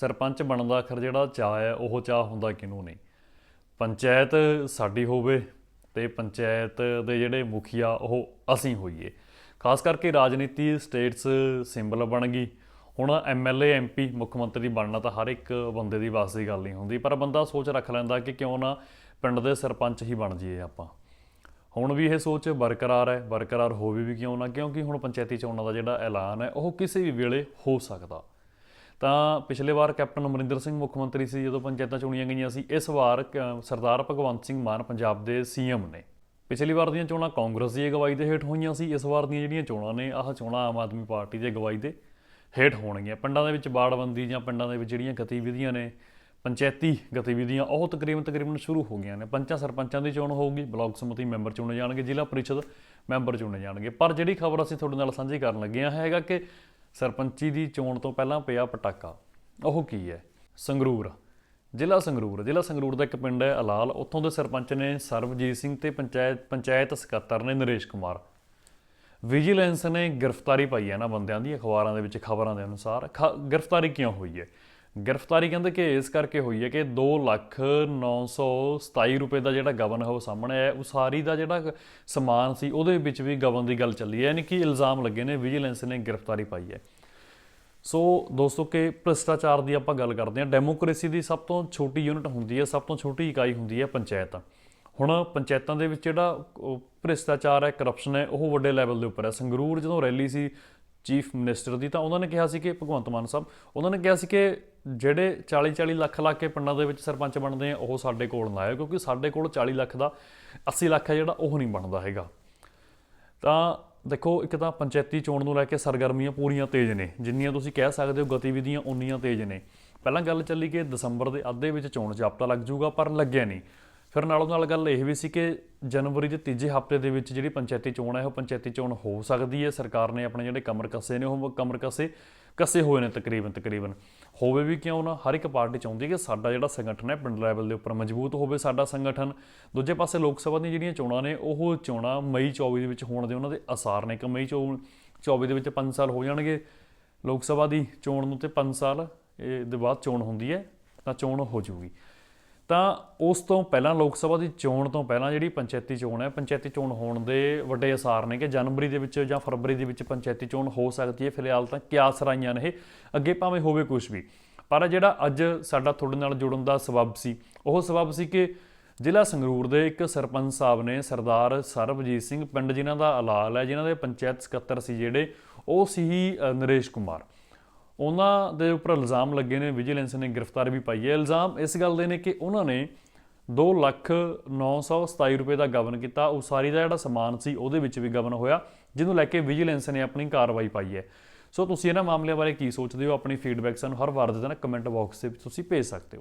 ਸਰਪੰਚ ਬਣਨ ਦਾ ਆਖਰ ਜਿਹੜਾ ਚਾਹ ਹੈ, ਉਹ ਚਾਹ ਹੁੰਦਾ ਕਿਹਨੂੰ ਨਹੀਂ। ਪੰਚਾਇਤ ਸਾਡੀ ਹੋਵੇ ਤੇ ਪੰਚਾਇਤ ਦੇ ਜਿਹੜੇ ਮੁਖੀਆ ਉਹ ਅਸੀਂ ਹੋਈਏ। ਖਾਸ ਕਰਕੇ ਰਾਜਨੀਤੀ ਸਟੇਟਸ ਸਿੰਬਲ ਬਣ ਗਈ। ਹੁਣ ਐਮਐਲਏ ਐਮਪੀ ਮੁੱਖ ਮੰਤਰੀ ਬਣਨਾ ਤਾਂ ਹਰ ਇੱਕ ਬੰਦੇ ਦੀ ਵਾਸ ਦੀ ਗੱਲ ਨਹੀਂ ਹੁੰਦੀ, ਪਰ ਬੰਦਾ ਸੋਚ ਰੱਖ ਲੈਂਦਾ ਕਿ ਕਿਉਂ ਨਾ ਪਿੰਡ ਦੇ ਸਰਪੰਚ ਹੀ ਬਣ ਜਾਈਏ ਆਪਾਂ। ਹੁਣ ਵੀ ਇਹ ਸੋਚ ਬਰਕਰਾਰ ਹੈ, ਬਰਕਰਾਰ ਹੋਵੇ ਵੀ ਕਿਉਂ ਨਾ, ਕਿਉਂਕਿ ਹੁਣ ਪੰਚਾਇਤੀ ਚੋਣਾਂ ਦਾ ਜਿਹੜਾ ਐਲਾਨ ਹੈ, ਉਹ ਕਿਸੇ ਵੀ ਵੇਲੇ ਹੋ ਸਕਦਾ। ਤਾਂ ਪਿਛਲੇ ਵਾਰ ਕੈਪਟਨ ਅਮਰਿੰਦਰ ਸਿੰਘ ਮੁੱਖ ਮੰਤਰੀ ਸੀ, ਜਦੋਂ ਪੰਚਾਇਤਾਂ ਚੁਣੀਆਂ ਗਈਆਂ ਸੀ, ਇਸ ਵਾਰ ਕ- ਸਰਦਾਰ ਭਗਵੰਤ ਸਿੰਘ ਮਾਨ ਪੰਜਾਬ ਦੇ ਸੀਐਮ ਨੇ। ਪਿਛਲੀ ਵਾਰ ਦੀਆਂ ਚੋਣਾਂ ਕਾਂਗਰਸ ਦੀ ਅਗਵਾਈ ਦੇ ਹੇਠ ਹੋਈਆਂ ਸੀ, ਇਸ ਵਾਰ ਦੀਆਂ ਜਿਹੜੀਆਂ ਚੋਣਾਂ ਨੇ, ਆਹ ਚੋਣਾਂ ਆਮ ਆਦਮੀ ਪਾਰਟੀ ਦੀ ਅਗਵਾਈ ਦੇ ਹੇਠ ਹੋਣਗੀਆਂ। ਪਿੰਡਾਂ ਦੇ ਵਿੱਚ ਬਾੜਬੰਦੀ ਜਾਂ ਪਿੰਡਾਂ ਦੇ ਵਿੱਚ ਜਿਹੜੀਆਂ ਗਤੀਵਿਧੀਆਂ ਨੇ, ਪੰਚਾਇਤੀ ਗਤੀਵਿਧੀਆਂ, ਉਹ ਤਕਰੀਬਨ ਤਕਰੀਬਨ ਸ਼ੁਰੂ ਹੋ ਗਈਆਂ ਨੇ। ਪੰਚਾਂ ਸਰਪੰਚਾਂ ਦੀ ਚੋਣ ਹੋਊਗੀ, ਬਲਾਕ ਸਮਿਤੀ ਮੈਂਬਰ ਚੁਣੇ ਜਾਣਗੇ, ਜ਼ਿਲ੍ਹਾ ਪਰਿਸ਼ਦ ਮੈਂਬਰ ਚੁਣੇ ਜਾਣਗੇ। ਪਰ ਜਿਹੜੀ ਖਬਰ ਅਸੀਂ ਤੁਹਾਡੇ ਨਾਲ ਸਾਂਝੀ ਕਰਨ ਲੱਗੇ ਹਾਂ ਹੈਗਾ ਕਿ ਸਰਪੰਚੀ ਦੀ ਚੋਣ ਤੋਂ ਪਹਿਲਾਂ ਪਿਆ ਪਟਾਕਾ। ਉਹ ਕੀ ਹੈ? ਸੰਗਰੂਰ। ਜ਼ਿਲ੍ਹਾ ਸੰਗਰੂਰ। ਜ਼ਿਲ੍ਹਾ ਸੰਗਰੂਰ ਦਾ ਇੱਕ ਪਿੰਡ ਹੈ ਅਲਾਲ। ਉੱਥੋਂ ਦੇ ਸਰਪੰਚ ਨੇ ਸਰਬਜੀਤ ਸਿੰਘ ਤੇ ਪੰਚਾਇਤ ਪੰਚਾਇਤ ਸਕੱਤਰ ਨੇ ਨਰੇਸ਼ ਕੁਮਾਰ। ਵਿਜੀਲੈਂਸ ਨੇ ਗ੍ਰਿਫਤਾਰੀ ਪਾਈ ਹੈ ਨਾ ਬੰਦਿਆਂ ਦੀ, ਅਖਬਾਰਾਂ ਦੇ ਵਿੱਚ ਖਬਰਾਂ ਦੇ ਅਨੁਸਾਰ। ਖ- ਗ੍ਰਿਫਤਾਰੀ ਕਿਉਂ ਹੋਈ ਹੈ? ਗ੍ਰਿਫਤਾਰੀ ਕਹਿੰਦੇ ਕਿ ਇਸ ਕਰਕੇ ਹੋਈ ਹੈ ਕਿ 2 ਲੱਖ 927 ਰੁਪਏ ਦਾ ਜਿਹੜਾ ਗਵਨ ਹੈ ਉਹ ਸਾਹਮਣੇ ਆਇਆ। ਉਸਾਰੀ ਦਾ ਜਿਹੜਾ ਸਮਾਨ ਸੀ, ਉਹਦੇ ਵਿੱਚ ਵੀ ਗਵਨ ਦੀ ਗੱਲ ਚੱਲੀ ਹੈ। ਯਾਨੀ ਕਿ ਇਲਜ਼ਾਮ ਲੱਗੇ ਨੇ, ਵਿਜੀਲੈਂਸ ਨੇ ਗ੍ਰਿਫਤਾਰੀ ਪਾਈ ਹੈ। ਸੋ ਦੋਸਤੋ, ਕਿ ਭ੍ਰਿਸ਼ਟਾਚਾਰ ਦੀ ਆਪਾਂ ਗੱਲ ਕਰਦੇ ਹਾਂ। ਡੈਮੋਕ੍ਰੇਸੀ ਦੀ ਸਭ ਤੋਂ ਛੋਟੀ ਯੂਨਿਟ ਹੁੰਦੀ ਹੈ, ਸਭ ਤੋਂ ਛੋਟੀ ਇਕਾਈ ਹੁੰਦੀ ਹੈ ਪੰਚਾਇਤ। ਹੁਣ ਪੰਚਾਇਤਾਂ ਦੇ ਵਿੱਚ ਜਿਹੜਾ ਭ੍ਰਿਸ਼ਟਾਚਾਰ ਹੈ ਕਰਪਸ਼ਨ ਹੈ, ਉਹ ਵੱਡੇ ਲੈਵਲ ਦੇ ਉੱਪਰ ਹੈ। ਸੰਗਰੂਰ ਜਦੋਂ ਰੈਲੀ ਸੀ ਚੀਫ ਮਿਨਿਸਟਰ ਦੀ, ਤਾਂ ਉਹਨਾਂ ਨੇ ਕਿਹਾ ਸੀ ਕਿ ਭਗਵੰਤ ਮਾਨ ਸਾਹਿਬ, ਉਹਨਾਂ ਨੇ ਕਿਹਾ ਸੀ ਕਿ ਜਿਹੜੇ 40 40 ਲੱਖ ਲਾ ਕੇ ਪਿੰਡਾਂ ਦੇ ਵਿੱਚ ਸਰਪੰਚ ਬਣਦੇ ਆ, ਉਹ ਸਾਡੇ ਕੋਲ ਨਾ ਆਇਓ, ਕਿਉਂਕਿ ਸਾਡੇ ਕੋਲ 40 ਲੱਖ ਦਾ 80 ਲੱਖ ਹੈ ਜਿਹੜਾ ਉਹ ਨਹੀਂ ਬਣਦਾ ਹੈਗਾ। ਤਾਂ ਦੇਖੋ, ਇੱਕ ਤਾਂ ਪੰਚਾਇਤੀ ਚੋਣ ਨੂੰ ਲੈ ਕੇ ਸਰਗਰਮੀਆਂ ਪੂਰੀਆਂ ਤੇਜ਼ ਨੇ, ਜਿੰਨੀਆਂ ਤੁਸੀਂ ਕਹਿ ਸਕਦੇ ਹੋ ਗਤੀਵਿਧੀਆਂ ਉਨੀਆਂ ਤੇਜ਼ ਨੇ। ਪਹਿਲਾਂ ਗੱਲ ਚੱਲੀ ਕਿ ਦਸੰਬਰ ਦੇ ਅੱਧੇ ਵਿੱਚ ਚੋਣ ਜਾਬਤਾ ਲੱਗ ਜਾਊਗਾ, ਪਰ ਲੱਗਿਆ ਨਹੀਂ। ਫਿਰ ਨਾਲੋਂ ਨਾਲ ਗੱਲ ਇਹ ਵੀ ਸੀ ਕਿ ਜਨਵਰੀ ਦੇ ਤੀਜੇ ਹਫ਼ਤੇ ਦੇ ਵਿੱਚ ਜਿਹੜੀ ਪੰਚਾਇਤੀ ਚੋਣ ਹੈ, ਉਹ ਪੰਚਾਇਤੀ ਚੋਣ ਹੋ ਸਕਦੀ ਹੈ। ਸਰਕਾਰ ਨੇ ਆਪਣੇ ਜਿਹੜੇ ਕਮਰ ਕੱਸੇ ਨੇ, ਉਹ ਕਮਰ ਕੱਸੇ ਕੱਸੇ ਹੋਏ ਨੇ ਤਕਰੀਬਨ ਤਕਰੀਬਨ। ਹੋਵੇ ਵੀ ਕਿਉਂ ਨਾ, ਹਰ ਇੱਕ ਪਾਰਟੀ ਚਾਹੁੰਦੀ ਹੈ ਕਿ ਸਾਡਾ ਜਿਹੜਾ ਸੰਗਠਨ ਹੈ ਪਿੰਡ ਲੈਵਲ ਦੇ ਉੱਪਰ ਮਜ਼ਬੂਤ ਹੋਵੇ ਸਾਡਾ ਸੰਗਠਨ। ਦੂਜੇ ਪਾਸੇ ਲੋਕ ਸਭਾ ਦੀਆਂ ਜਿਹੜੀਆਂ ਚੋਣਾਂ ਨੇ, ਉਹ ਚੋਣਾਂ ਮਈ 24 ਦੇ ਵਿੱਚ ਹੋਣ ਦੇ ਉਹਨਾਂ ਦੇ ਆਸਾਰ ਨੇ। ਕਿ ਮਈ 24 ਦੇ ਵਿੱਚ 5 ਸਾਲ ਹੋ ਜਾਣਗੇ। ਲੋਕ ਸਭਾ ਦੀ ਚੋਣ ਨੂੰ ਤੇ 5 ਸਾਲ, ਇਹ ਦੇ ਬਾਅਦ ਚੋਣ ਹੁੰਦੀ ਹੈ, ਤਾਂ ਚੋਣ ਹੋ ਜਾਊਗੀ। ਤਾਂ ਉਸ ਤੋਂ ਪਹਿਲਾਂ ਲੋਕ ਸਭਾ ਦੀ ਚੋਣ ਤੋਂ ਪਹਿਲਾਂ ਜਿਹੜੀ ਪੰਚਾਇਤੀ ਚੋਣ ਹੈ, ਪੰਚਾਇਤੀ ਚੋਣ ਹੋਣ ਦੇ ਵੱਡੇ ਅਸਾਰ ਨੇ ਕਿ ਜਨਵਰੀ ਦੇ ਵਿੱਚ ਜਾਂ ਫਰਵਰੀ ਦੇ ਵਿੱਚ ਪੰਚਾਇਤੀ ਚੋਣ ਹੋ ਸਕਦੀ ਹੈ। ਫਿਲਹਾਲ ਤਾਂ ਕਿਆਸ ਰਾਈਆਂ ਨੇ ਇਹ? ਅੱਗੇ ਭਾਵੇਂ ਹੋਵੇ ਕੁਝ ਵੀ। ਪਰ ਜਿਹੜਾ ਅੱਜ ਸਾਡਾ ਤੁਹਾਡੇ ਨਾਲ ਜੁੜਨ ਦਾ ਸਬਬ ਸੀ, ਉਹ ਸਬਬ ਸੀ ਕਿ ਜ਼ਿਲ੍ਹਾ ਸੰਗਰੂਰ ਦੇ ਇੱਕ ਸਰਪੰਚ ਸਾਹਿਬ ਨੇ ਸਰਦਾਰ ਸਰਬਜੀਤ ਸਿੰਘ, ਪਿੰਡ ਜਿਨ੍ਹਾਂ ਦਾ ਅਲਾਲ ਹੈ, ਜਿਨ੍ਹਾਂ ਦੇ ਪੰਚਾਇਤ ਸਕੱਤਰ ਸੀ ਜਿਹੜੇ, ਉਹ ਸੀ ਨਰੇਸ਼ ਕੁਮਾਰ। ਉਹਨਾਂ ਦੇ ਉੱਪਰ ਇਲਜ਼ਾਮ ਲੱਗੇ ਨੇ ਵਿਜੀਲੈਂਸ ਨੇ ਗ੍ਰਿਫਤਾਰ ਵੀ ਪਾਈ ਹੈ। ਇਲਜ਼ਾਮ ਇਸ ਗੱਲ ਦੇ ਨੇ ਕਿ ਉਹਨਾਂ ਨੇ 2 ਲੱਖ 927 ਰੁਪਏ ਦਾ ਗਵਨ ਕੀਤਾ। ਉਸਾਰੀ ਦਾ ਜਿਹੜਾ ਸਮਾਨ ਸੀ, ਉਹਦੇ ਵਿੱਚ ਵੀ ਗਵਨ ਹੋਇਆ, ਜਿਹਨੂੰ ਲੈ ਕੇ ਵਿਜੀਲੈਂਸ ਨੇ ਆਪਣੀ ਕਾਰਵਾਈ ਪਾਈ ਹੈ। ਸੋ ਤੁਸੀਂ ਇਹਨਾਂ ਮਾਮਲਿਆਂ ਬਾਰੇ ਕੀ ਸੋਚਦੇ ਹੋ? ਆਪਣੀ ਫੀਡਬੈਕ ਸਾਨੂੰ ਹਰ ਵਾਰ ਦੇ ਦਿਨ ਕਮੈਂਟ ਬਾਕਸ ਦੇ ਵਿੱਚ ਤੁਸੀਂ ਭੇਜ ਸਕਦੇ ਹੋ।